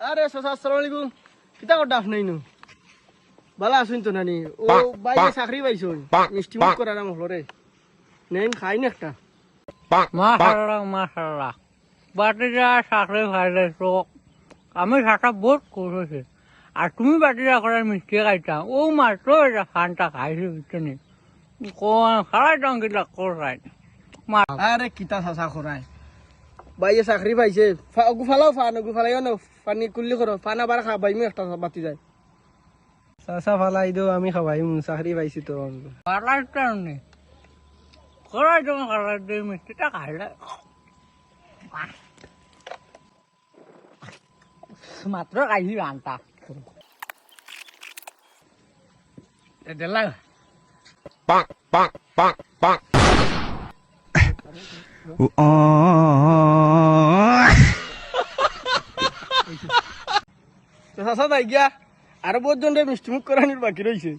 আরে চাচা আসসালামু আলাইকুম। কিতা করতে আপনি নু ভালো আসুন তো নানি। ও বাইরে চাকরি পাইছুন মিষ্টি মুখ করার নাম হলো রে। নেন খাই না একটা মাশাল্লাহ মাশাল্লাহ বাটিরা চাকরি খাইলে আমি চাটা বহুত করেছি। আর তুমি বাটিরা করার মিষ্টি খাইতা। ও মাত্র এটা ফানটা খাইছি বুঝছি কোন খালাই টঙ্কিটা করাই আরে কিতা চাচা করায় বাইরে চাকরি পাইছে ফা- ওগু ফালাও ফান ওগু ফালাইও না পানি কুল্লি করো ফান আবার খাবাই আমি একটা বাতি যায় চাচা ফালাই দিও আমি খাবাই চাকরি পাইছি তো খালাই টানি করাই তুমি খালাই দিয়ে মিষ্টিটা খাইলে মাত্র খাইছি ফানটা দিলা আরও বহুত জন মিষ্টি মুখ করানির বাকি রয়েছে